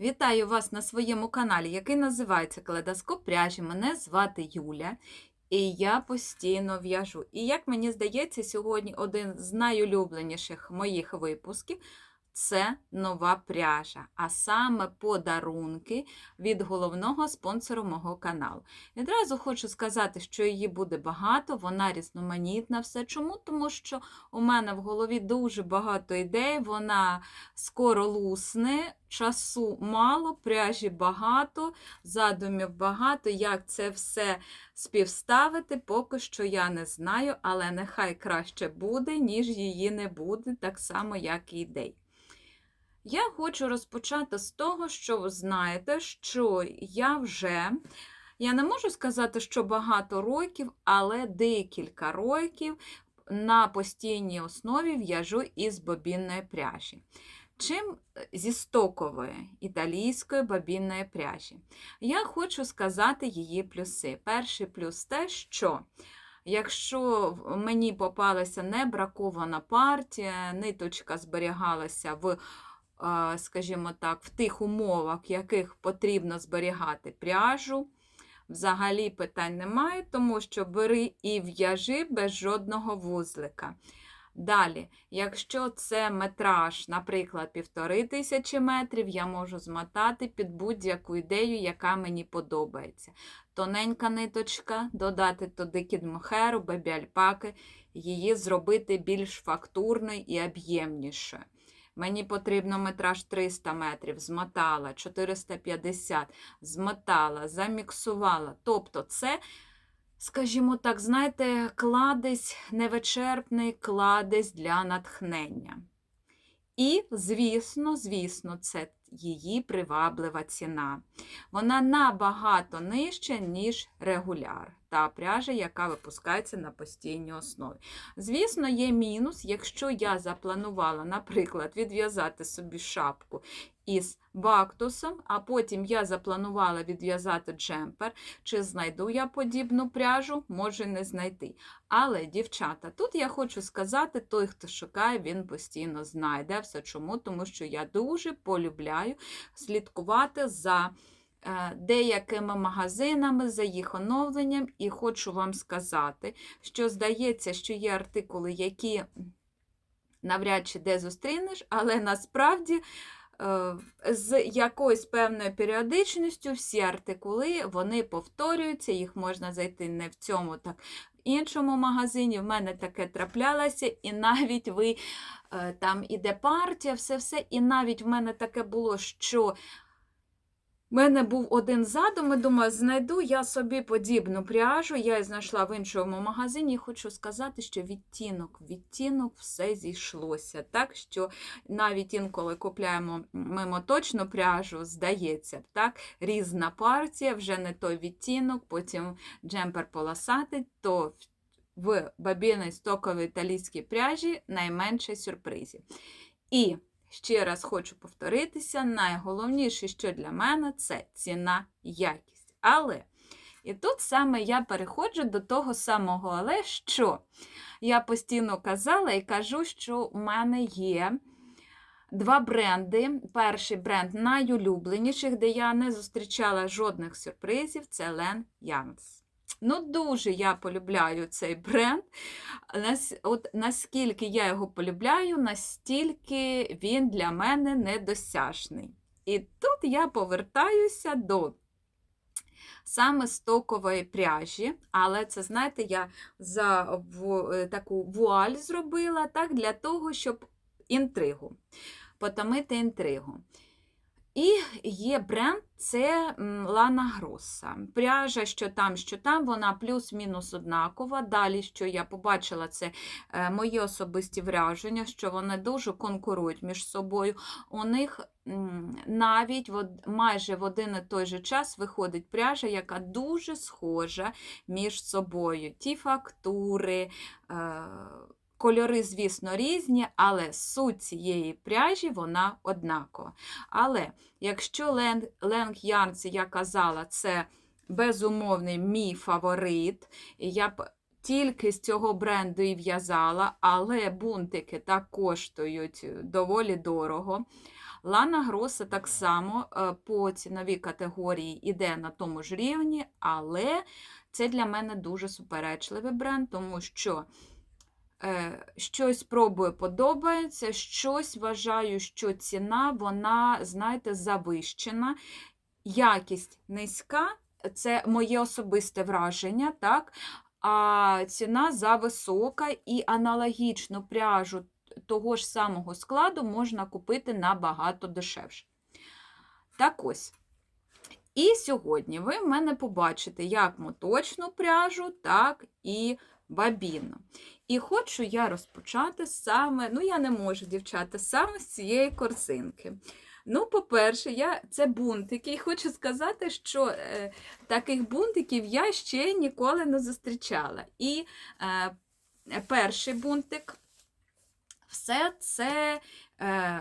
Вітаю вас на своєму каналі, який називається Калейдоскоп пряжі. Мене звати Юля, і я постійно в'яжу. І як мені здається, сьогодні один з найулюбленіших моїх випусків це нова пряжа, а саме подарунки від головного спонсору мого каналу. Відразу хочу сказати, що її буде багато, вона різноманітна. Все чому? Тому що у мене в голові дуже багато ідей, вона скоро лусне, часу мало, пряжі багато, задумів багато. Як це все співставити, поки що я не знаю, але нехай краще буде, ніж її не буде, так само, як і ідей. Я хочу розпочати з того, що ви знаєте, що я вже, я не можу сказати, що багато років, але декілька років на постійній основі в'яжу із бобінної пряжі. Чим зі стокової італійської бобінної пряжі. Я хочу сказати її плюси. Перший плюс те, що якщо мені попалася не бракована партія, ниточка зберігалася в скажімо так, в тих умовах, в яких потрібно зберігати пряжу. Взагалі питань немає, тому що бери і в'яжи без жодного вузлика. Далі, якщо це метраж, наприклад, півтори тисячі метрів, я можу змотати під будь-яку ідею, яка мені подобається. Тоненька ниточка, додати туди кідмохеру, бебі альпаки, її зробити більш фактурною і об'ємнішою. Мені потрібно метраж 300 метрів, змотала, 450, змотала, заміксувала. Тобто, це, скажімо так, знаєте, кладезь невичерпний кладезь для натхнення. І, звісно, звісно, це її приваблива ціна. Вона набагато нижча, ніж регуляр та пряжа, яка випускається на постійній основі. Звісно, є мінус, якщо я запланувала, наприклад, відв'язати собі шапку із бактусом, а потім я запланувала відв'язати джемпер, чи знайду я подібну пряжу, може не знайти. Але, дівчата, тут я хочу сказати, той, хто шукає, він постійно знайде все чому, тому що я дуже полюбляю слідкувати за. Е, деякими магазинами за їх оновленням, і хочу вам сказати, що здається, що є артикули, які навряд чи де зустрінеш, але насправді. Е, з якоюсь певною періодичністю всі артикули вони повторюються, їх можна зайти не в цьому, так в іншому магазині. В мене таке траплялося, і навіть ви е, там іде партія, все-все. І навіть в мене таке було, що у мене був один задум, і думаю, знайду я собі подібну пряжу. Я її знайшла в іншому магазині хочу сказати, що відтінок, відтінок все зійшлося. Так що навіть інколи купляємо мимо точну пряжу, здається, так, різна партія, вже не той відтінок, потім джемпер полосатий, то в бабіній стоковій італійській пряжі найменше сюрпризів. І Ще раз хочу повторитися: найголовніше, що для мене, це ціна якість. Але, і тут саме я переходжу до того самого, але що я постійно казала і кажу, що у мене є. Два бренди. Перший бренд найулюбленіших, де я не зустрічала жодних сюрпризів, це Len Youngs. Ну, дуже я полюбляю цей бренд. От Наскільки я його полюбляю, настільки він для мене недосяжний. І тут я повертаюся до саме стокової пряжі, але це, знаєте, я за е, таку вуаль зробила так, для того, щоб інтригу, потомити інтригу. І є бренд це Лана Гроса. Пряжа, що там, що там, вона плюс-мінус однакова. Далі, що я побачила, це е, мої особисті враження, що вони дуже конкурують між собою. У них навіть майже в один і той же час виходить пряжа, яка дуже схожа між собою. Ті фактури. Е, Кольори, звісно, різні, але суть цієї пряжі вона однакова. Але якщо Ленг Ярнс, я казала, це безумовний мій фаворит, я б тільки з цього бренду і в'язала, але бунтики так коштують доволі дорого. Лана Гроса так само е, по ціновій категорії йде на тому ж рівні, але це для мене дуже суперечливий бренд, тому що е, щось пробую подобається, щось вважаю, що ціна, вона, знаєте, завищена, якість низька, це моє особисте враження, так? А ціна зависока і аналогічну пряжу того ж самого складу можна купити набагато дешевше. Так ось. І сьогодні ви в мене побачите як моточну пряжу, так і бабінну. І хочу я розпочати саме, ну я не можу, дівчата, саме з цієї корзинки. Ну, по-перше, я це бунтики, і хочу сказати, що е, таких бунтиків я ще ніколи не зустрічала. І е, перший бунтик все це е,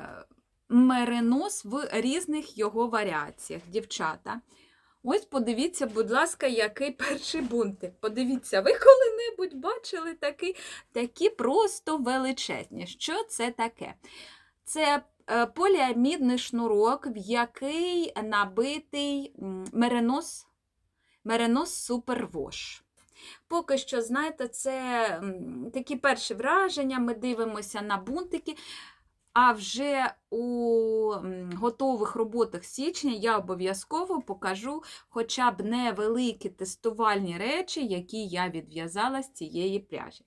меринос в різних його варіаціях, дівчата. Ось подивіться, будь ласка, який перший бунтик. Подивіться, ви коли-небудь бачили такий, такі просто величезні. Що це таке? Це е, поліамідний шнурок, в який набитий м, меринос, меринос супервош. Поки що, знаєте, це такі перші враження, ми дивимося на бунтики. А вже у готових роботах січня я обов'язково покажу хоча б невеликі тестувальні речі, які я відв'язала з цієї пряжі.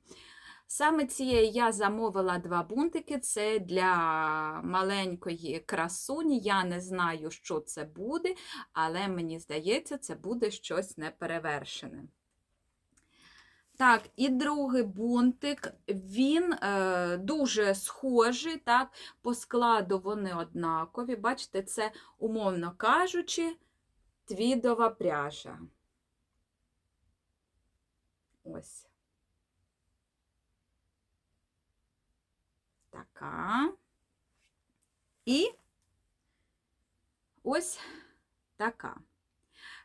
Саме цієї я замовила два бунтики. Це для маленької красуні. Я не знаю, що це буде, але мені здається, це буде щось неперевершене. Так, і другий бунтик, він е, дуже схожий, так, по складу вони однакові. Бачите, це, умовно кажучи, твідова пряжа. Ось. Така. І ось така.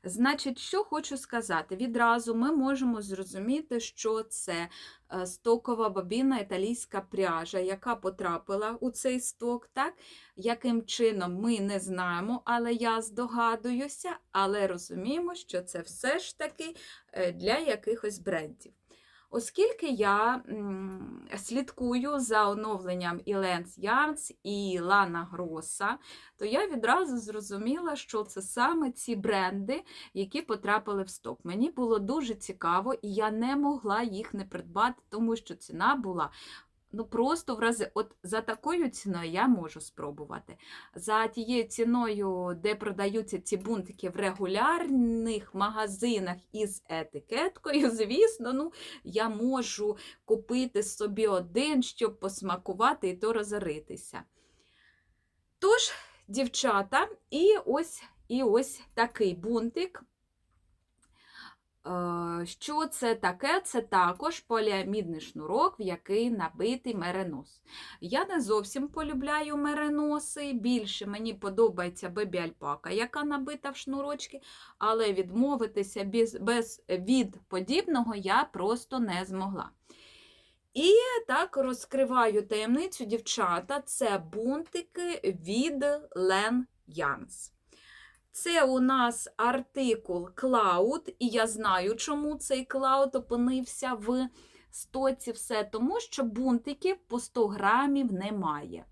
Значить, що хочу сказати, відразу ми можемо зрозуміти, що це е, стокова бобіна, італійська пряжа, яка потрапила у цей сток, так? яким чином ми не знаємо, але я здогадуюся, але розуміємо, що це все ж таки е, для якихось брендів. Оскільки я слідкую за оновленням і Ленс Ярнс, і Лана Гроса, то я відразу зрозуміла, що це саме ці бренди, які потрапили в стоп. Мені було дуже цікаво, і я не могла їх не придбати, тому що ціна була. Ну, просто в рази, от за такою ціною я можу спробувати. За тією ціною, де продаються ці бунтики в регулярних магазинах із етикеткою, звісно, ну, я можу купити собі один, щоб посмакувати і то розоритися. Тож, дівчата, і ось, і ось такий бунтик. Е, Що це таке? Це також поліамідний шнурок, в який набитий меренос. Я не зовсім полюбляю мереноси, більше мені подобається бебі альпака, яка набита в шнурочки, але відмовитися без, без від подібного я просто не змогла. І так розкриваю таємницю, дівчата, це бунтики від Len Yarns. Це у нас артикул Cloud, і я знаю, чому цей Cloud опинився в стоці. Все тому, що бунтиків по 100 грамів немає.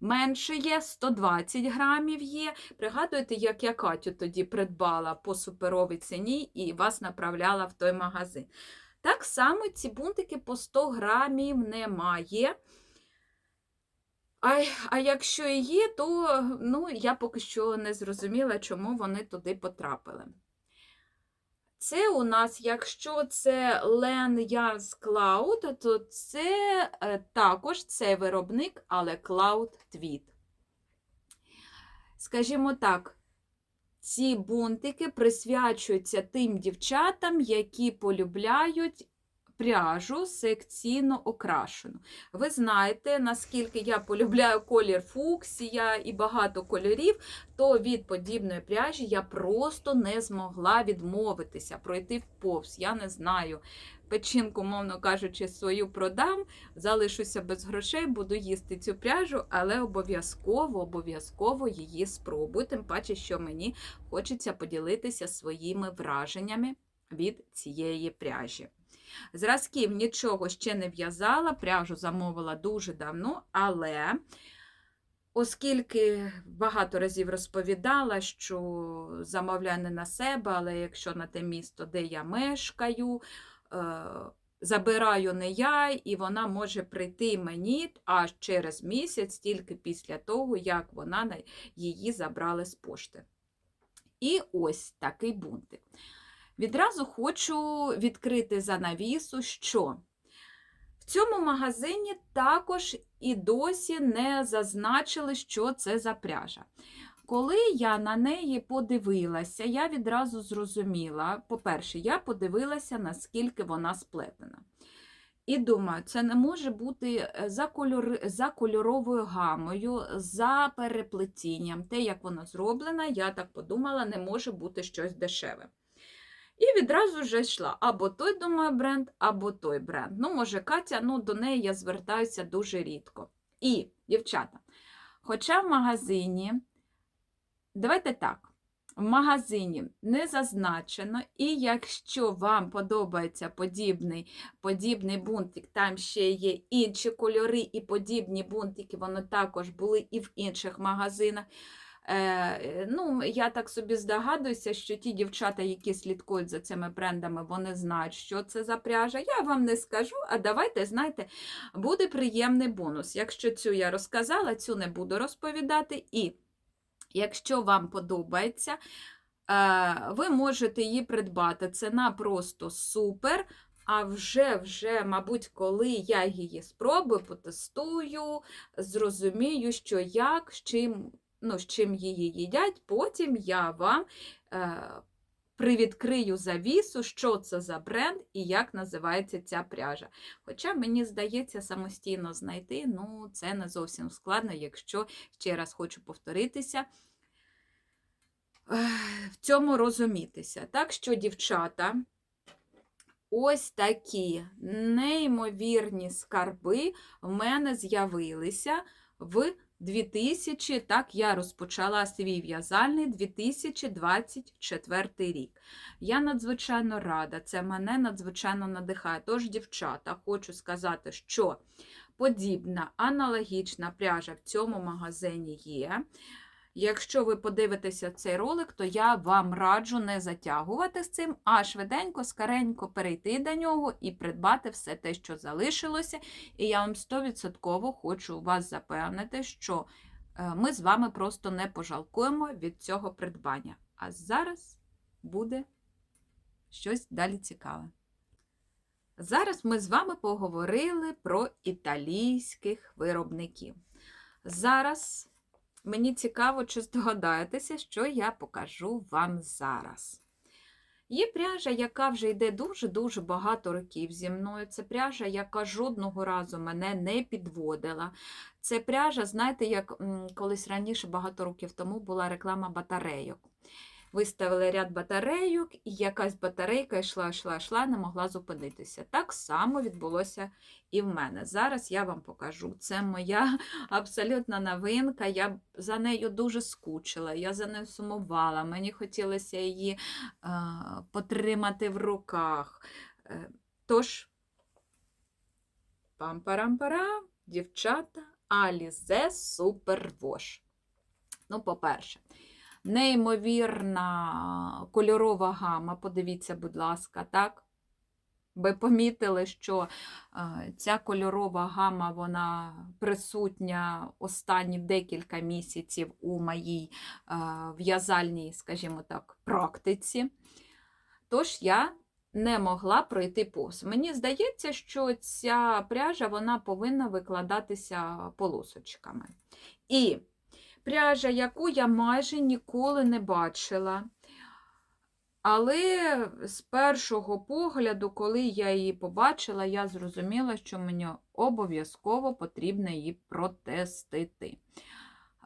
Менше є, 120 грамів є. Пригадуєте, як я Катю тоді придбала по суперовій ціні і вас направляла в той магазин. Так само ці бунтики по 100 грамів немає. А, а якщо і є, то ну, я поки що не зрозуміла, чому вони туди потрапили. Це у нас, якщо це Len Yarns Cloud, то це е, також це виробник, але Cloud Tweed. Скажімо так, ці бунтики присвячуються тим дівчатам, які полюбляють пряжу секційно окрашену. Ви знаєте, наскільки я полюбляю колір фуксія і багато кольорів, то від подібної пряжі я просто не змогла відмовитися, пройти вповз. Я не знаю. Печінку, мовно кажучи, свою продам, залишуся без грошей, буду їсти цю пряжу, але обов'язково, обов'язково її спробую. Тим паче, що мені хочеться поділитися своїми враженнями від цієї пряжі. Зразків нічого ще не в'язала, пряжу замовила дуже давно, але оскільки багато разів розповідала, що замовляю не на себе, але якщо на те місто, де я мешкаю, е, забираю не я, і вона може прийти мені аж через місяць, тільки після того, як вона її забрали з пошти. І ось такий бунтик. Відразу хочу відкрити занавісу, що в цьому магазині також і досі не зазначили, що це за пряжа. Коли я на неї подивилася, я відразу зрозуміла, по-перше, я подивилася, наскільки вона сплетена. І думаю, це не може бути е, за, кольори, за кольоровою гамою, за переплетінням. Те, як вона зроблена, я так подумала, не може бути щось дешеве. І відразу вже йшла або той, думаю, бренд, або той бренд. Ну, може, Катя, ну, до неї я звертаюся дуже рідко. І, дівчата, хоча в магазині, давайте так, в магазині не зазначено, і якщо вам подобається подібний, подібний бунтик, там ще є інші кольори і подібні бунтики, вони також були і в інших магазинах. Е, ну, я так собі здогадуюся, що ті дівчата, які слідкують за цими брендами, вони знають, що це за пряжа. Я вам не скажу, а давайте, знаєте, буде приємний бонус. Якщо цю я розказала, цю не буду розповідати. І якщо вам подобається, е, ви можете її придбати. Ціна просто супер. А вже, вже, мабуть, коли я її спробую, потестую, зрозумію, що як, з чим ну, з чим її їдять, потім я вам е, привідкрию завісу, що це за бренд і як називається ця пряжа. Хоча, мені здається, самостійно знайти, ну, це не зовсім складно, якщо, ще раз хочу повторитися, в цьому розумітися. Так що, дівчата, ось такі неймовірні скарби в мене з'явилися в 2000, так я розпочала свій в'язальний 2024 рік. Я надзвичайно рада, це мене надзвичайно надихає. Тож, дівчата, хочу сказати, що подібна аналогічна пряжа в цьому магазині є. Якщо ви подивитеся цей ролик, то я вам раджу не затягувати з цим, а швиденько, скоренько перейти до нього і придбати все те, що залишилося. І я вам 100% хочу вас запевнити, що е, ми з вами просто не пожалкуємо від цього придбання. А зараз буде щось далі цікаве. Зараз ми з вами поговорили про італійських виробників. Зараз мені цікаво, чи здогадаєтеся, що я покажу вам зараз. Є пряжа, яка вже йде дуже-дуже багато років зі мною. Це пряжа, яка жодного разу мене не підводила. Це пряжа, знаєте, як колись раніше, багато років тому, була реклама батарейок. Виставили ряд батарейок, і якась батарейка йшла, йшла, йшла, не могла зупинитися. Так само відбулося і в мене. Зараз я вам покажу. Це моя абсолютна новинка. Я за нею дуже скучила, я за нею сумувала. Мені хотілося її е, потримати в руках. Е, тож, пам-парам-парам, дівчата, Super Wash. Ну, по-перше, неймовірна кольорова гама. Подивіться, будь ласка, так? Ви помітили, що ця кольорова гама вона присутня останні декілька місяців у моїй в'язальній, скажімо так, практиці. Тож я не могла пройти повз. Мені здається, що ця пряжа вона повинна викладатися полосочками. І пряжа, яку я майже ніколи не бачила. Але з першого погляду, коли я її побачила, я зрозуміла, що мені обов'язково потрібно її протестити.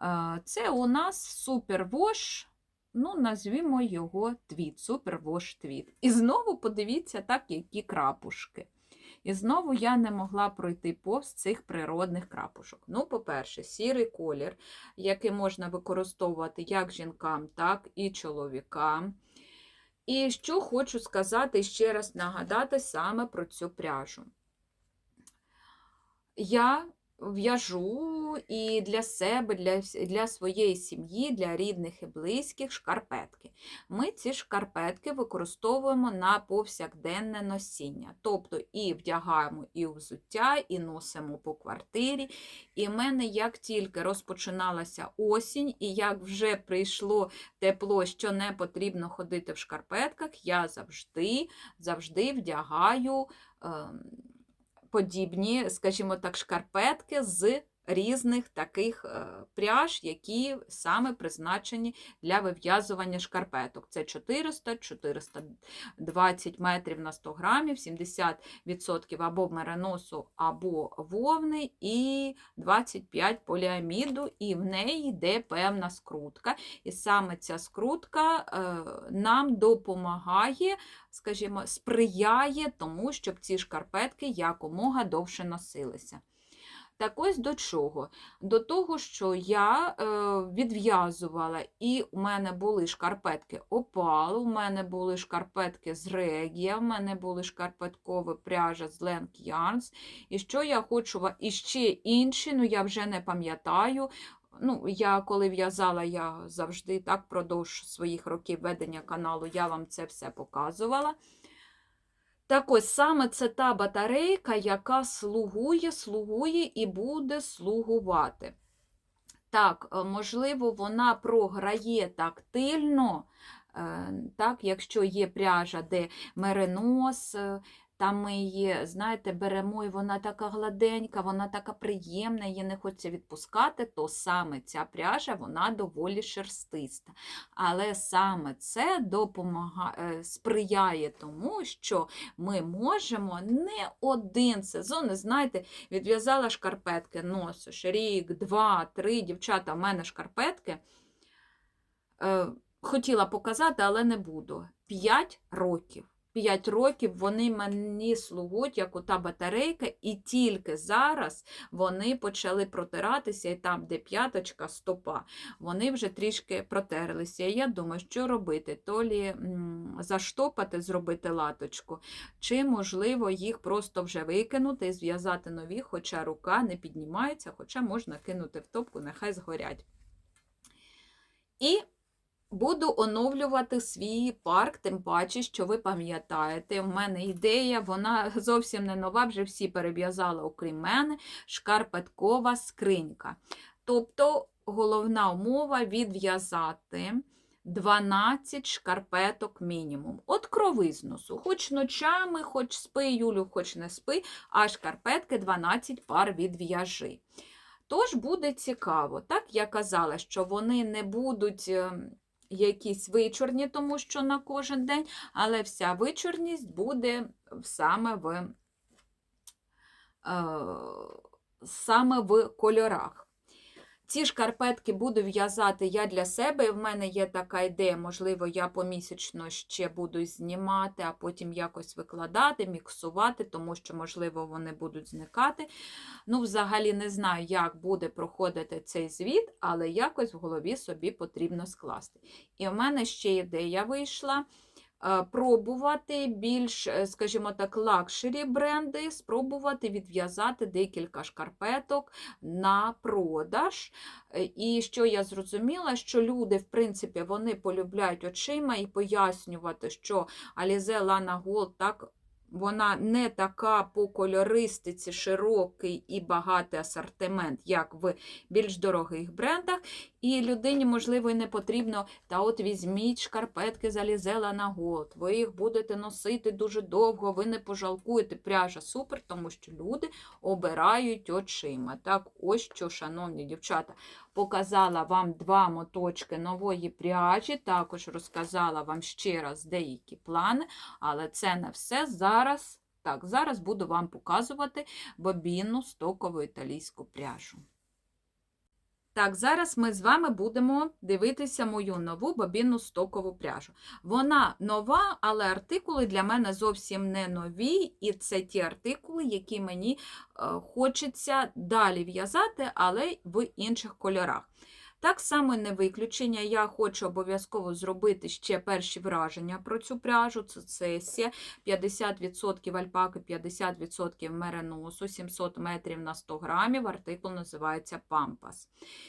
Е, Це у нас супервош, ну, назвімо його твіт, супервош твіт. І знову подивіться, так, які крапушки. І знову я не могла пройти повз цих природних крапушок. Ну, по-перше, сірий колір, який можна використовувати як жінкам, так і чоловікам. І що хочу сказати ще раз нагадати саме про цю пряжу. Я в'яжу і для себе, для, для своєї сім'ї, для рідних і близьких шкарпетки. Ми ці шкарпетки використовуємо на повсякденне носіння. Тобто і вдягаємо і взуття, і носимо по квартирі. І в мене як тільки розпочиналася осінь, і як вже прийшло тепло, що не потрібно ходити в шкарпетках, я завжди, завжди вдягаю. ем, подібні, скажімо так, шкарпетки з різних таких е, пряж, які саме призначені для вив'язування шкарпеток. Це 400, 420 метрів на 100 грамів, 70% або мериносу, або вовни, і 25 поліаміду, і в неї йде певна скрутка. І саме ця скрутка е, нам допомагає скажімо, сприяє тому, щоб ці шкарпетки якомога довше носилися. Так ось до чого? До того, що я е, відв'язувала, і у мене були шкарпетки опал, у мене були шкарпетки з регія, у мене були шкарпеткові пряжа з Lenk Yarns. І що я хочу, і ще інші, ну я вже не пам'ятаю. Ну, я коли в'язала, я завжди так продовж своїх років ведення каналу, я вам це все показувала. Так ось саме це та батарейка, яка слугує, слугує і буде слугувати. Так, е, можливо, вона програє тактильно, е, так, якщо є пряжа, де меринос, е, там ми її, знаєте, беремо, і вона така гладенька, вона така приємна, її не хочеться відпускати, то саме ця пряжа вона доволі шерстиста. Але саме це допомагає, сприяє тому, що ми можемо не один сезон, знаєте, відв'язала шкарпетки, носиш рік, два, три, дівчата, в мене шкарпетки. Е, хотіла показати, але не буду. П'ять років. 5 років вони мені слугують, як ота батарейка, і тільки зараз вони почали протиратися, і там, де п'яточка, стопа, вони вже трішки протерлися. І я думаю, що робити? То лі заштопати, зробити латочку, чи, можливо, їх просто вже викинути і зв'язати нові, хоча рука не піднімається, хоча можна кинути в топку, нехай згорять. І Буду оновлювати свій парк, тим паче, що ви пам'ятаєте, в мене ідея, вона зовсім не нова, вже всі перев'язали, окрім мене, шкарпеткова скринька. Тобто головна умова відв'язати 12 шкарпеток мінімум. От кровизносу, хоч ночами, хоч спи, Юлю, хоч не спи, а шкарпетки 12 пар відв'яжи. Тож буде цікаво. Так, я казала, що вони не будуть ем, якісь вичорні, тому що на кожен день, але вся вичорність буде саме в, е, саме в кольорах. Ці шкарпетки буду в'язати я для себе. і В мене є така ідея, можливо, я помісячно ще буду знімати, а потім якось викладати, міксувати, тому що, можливо, вони будуть зникати. Ну, взагалі не знаю, як буде проходити цей звіт, але якось в голові собі потрібно скласти. І в мене ще ідея вийшла. Е, Пробувати більш, е, скажімо так, лакшері бренди, спробувати відв'язати декілька шкарпеток на продаж. Е, І що я зрозуміла, що люди, в принципі, вони полюбляють очима і пояснювати, що Alize Lana Gold так. Вона не така по кольористиці широкий і багатий асортимент, як в більш дорогих брендах. І людині, можливо, і не потрібно, та от візьміть шкарпетки залізела на год, ви їх будете носити дуже довго, ви не пожалкуєте. Пряжа супер, тому що люди обирають очима. Так, ось що, шановні дівчата, показала вам два моточки нової пряжі, також розказала вам ще раз деякі плани, але це не все зараз. Так, зараз буду вам показувати бобінну стокову італійську пряжу. Так, зараз ми з вами будемо дивитися мою нову бобінну стокову пряжу. Вона нова, але артикули для мене зовсім не нові, і це ті артикули, які мені е, хочеться далі в'язати, але в інших кольорах. Так само не виключення, я хочу обов'язково зробити ще перші враження про цю пряжу. Це цесія, 50% альпаки, 50% мериносу, 700 метрів на 100 грамів. Артикул називається Пампас.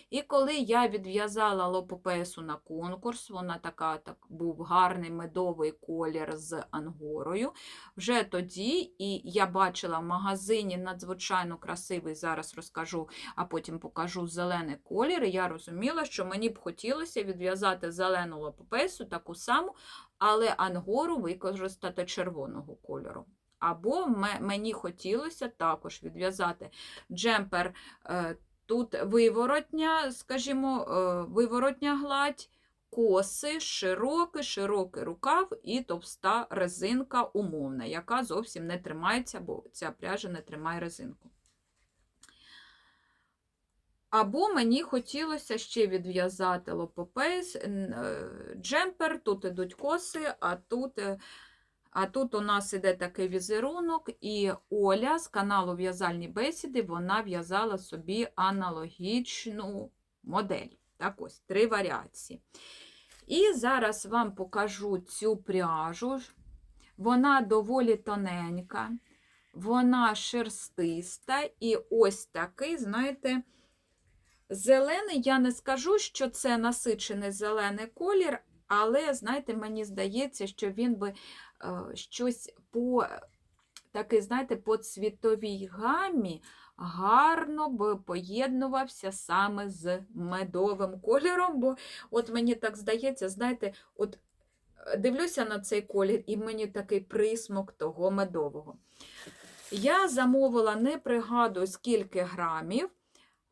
І коли я відв'язала лопопесу на конкурс, вона така так був гарний медовий колір з ангорою. Вже тоді, і я бачила в магазині надзвичайно красивий, зараз розкажу, а потім покажу зелений колір. І я розуміла, що мені б хотілося відв'язати зелену лопопесу, таку саму, але ангору використати червоного кольору. Або мені хотілося також відв'язати джемпер. е, Тут виворотня, скажімо, е, виворотня гладь, коси, широкий, широкий рукав і товста резинка умовна, яка зовсім не тримається, бо ця пряжа не тримає резинку. Або мені хотілося ще відв'язати лопопейс, джемпер, тут ідуть коси, а тут. А тут у нас іде такий візерунок, і Оля з каналу В'язальні бесіди вона в'язала собі аналогічну модель. Так ось, три варіації. І зараз вам покажу цю пряжу. Вона доволі тоненька, вона шерстиста, і ось такий, знаєте, зелений, я не скажу, що це насичений зелений колір, але, знаєте, мені здається, що він би щось по такий, знаєте, по цвітовій гамі гарно би поєднувався саме з медовим кольором, бо от мені так здається, знаєте, от дивлюся на цей колір, і мені такий присмок того медового. Я замовила, не пригадую, скільки грамів.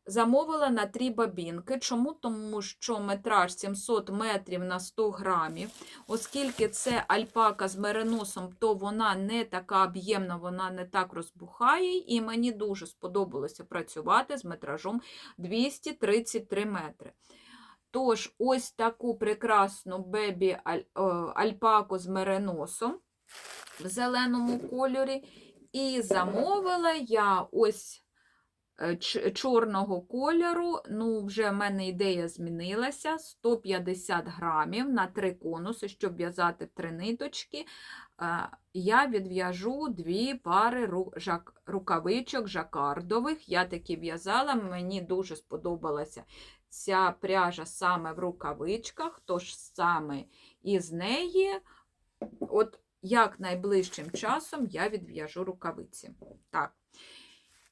Замовила на три бабінки. Чому? Тому що метраж 700 метрів на 100 грамів. Оскільки це альпака з мериносом, то вона не така об'ємна, вона не так розбухає. І мені дуже сподобалося працювати з метражом 233 метри. Тож, ось таку прекрасну бебі альпаку з мериносом в зеленому кольорі. І замовила я ось. Е, чорного кольору, ну, вже в мене ідея змінилася: 150 грамів на три конуси, щоб в'язати три ниточки. Е, я відв'яжу дві пари рукавичок жакардових. Я такі в'язала, мені дуже сподобалася ця пряжа саме в рукавичках, тож саме із неї, от як найближчим часом я відв'яжу рукавиці. Так.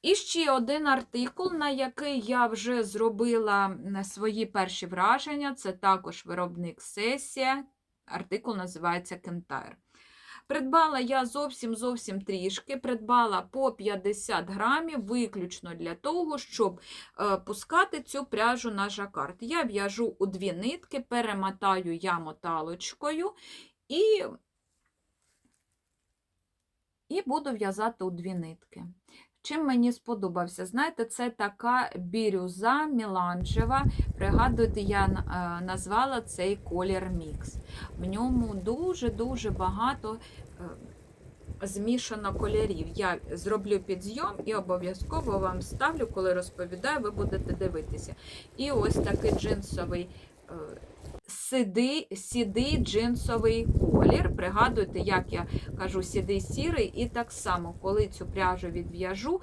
І ще один артикул, на який я вже зробила свої перші враження, це також виробник сесія. Артикул називається Кентайр. Придбала я зовсім зовсім трішки, придбала по 50 грамів, виключно для того, щоб е, пускати цю пряжу на жакард. Я в'яжу у дві нитки, перемотаю я моталочкою і, і буду в'язати у дві нитки. Чим мені сподобався? Знаєте, це така бірюза міланжева. Пригадуєте, я е, назвала цей колір мікс. В ньому дуже-дуже багато е, змішано кольорів. Я зроблю підйом і обов'язково вам ставлю, коли розповідаю, ви будете дивитися. І ось такий джинсовий. Сиди, сідий джинсовий колір. Пригадуйте, як я кажу, сідий сірий, і так само, коли цю пряжу відв'яжу,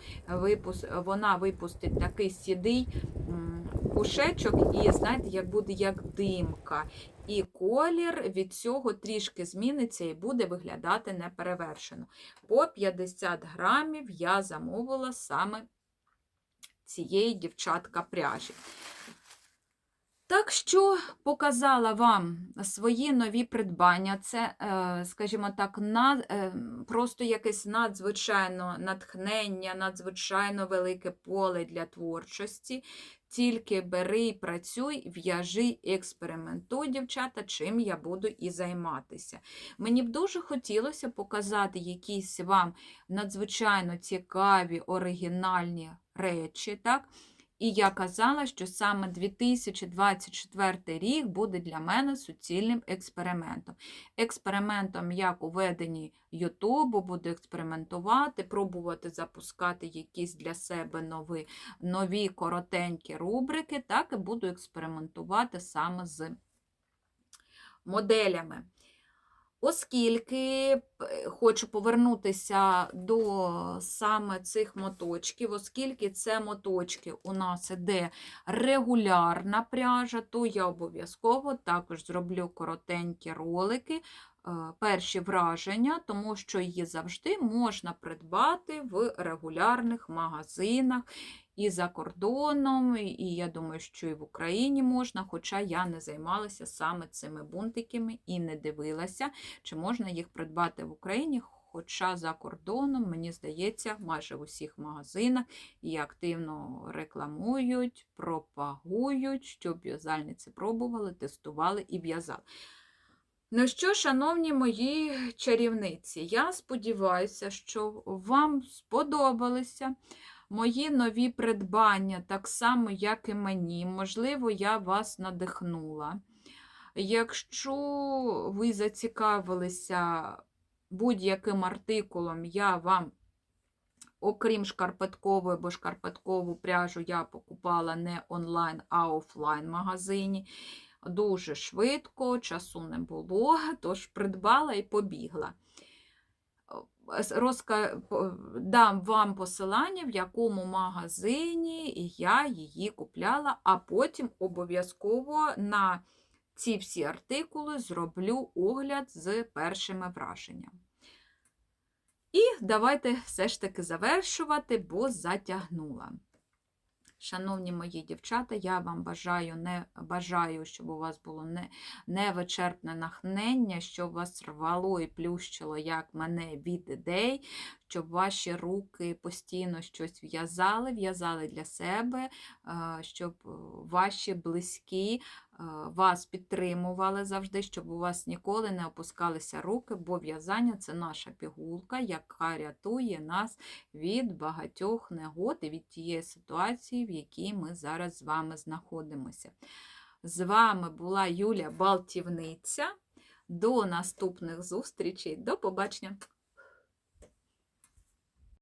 вона випустить такий сідий кушечок, і знаєте, як буде як димка. І колір від цього трішки зміниться і буде виглядати неперевершено. По 50 грамів я замовила саме цієї дівчатка пряжі. Так що показала вам свої нові придбання. Це, е, скажімо так, над, е, просто якесь надзвичайно натхнення, надзвичайно велике поле для творчості. Тільки бери працюй, в'яжи, експериментуй, дівчата, чим я буду і займатися. Мені б дуже хотілося показати якісь вам надзвичайно цікаві, оригінальні речі. так? І я казала, що саме 2024 рік буде для мене суцільним експериментом. Експериментом як у веденні Ютубу, буду експериментувати, пробувати запускати якісь для себе нові, нові коротенькі рубрики, так і буду експериментувати саме з моделями. Оскільки е, хочу повернутися до саме цих моточків, оскільки це моточки у нас іде регулярна пряжа, то я обов'язково також зроблю коротенькі ролики, е, перші враження, тому що її завжди можна придбати в регулярних магазинах і за кордоном, і я думаю, що і в Україні можна, хоча я не займалася саме цими бунтиками і не дивилася, чи можна їх придбати в Україні. Хоча за кордоном, мені здається, майже в усіх магазинах і активно рекламують, пропагують, щоб в'язальниці пробували, тестували і в'язали. Ну що, шановні мої чарівниці, я сподіваюся, що вам сподобалися мої нові придбання, так само, як і мені. Можливо, я вас надихнула. Якщо ви зацікавилися будь-яким артикулом, я вам, окрім шкарпеткової, бо шкарпеткову пряжу я покупала не онлайн, а офлайн магазині. Дуже швидко, часу не було, тож придбала і побігла розка... дам вам посилання, в якому магазині я її купляла, а потім обов'язково на ці всі артикули зроблю огляд з першими враженнями. І давайте все ж таки завершувати, бо затягнула. Шановні мої дівчата, я вам бажаю, не бажаю, щоб у вас було не, невичерпне нахнення, щоб вас рвало і плющило, як мене від ідей, щоб ваші руки постійно щось в'язали, в'язали для себе, щоб ваші близькі вас підтримували завжди, щоб у вас ніколи не опускалися руки, бо в'язання це наша пігулка, яка рятує нас від багатьох негод і від тієї ситуації, в якій ми зараз з вами знаходимося. З вами була Юля Балтівниця. До наступних зустрічей. До побачення!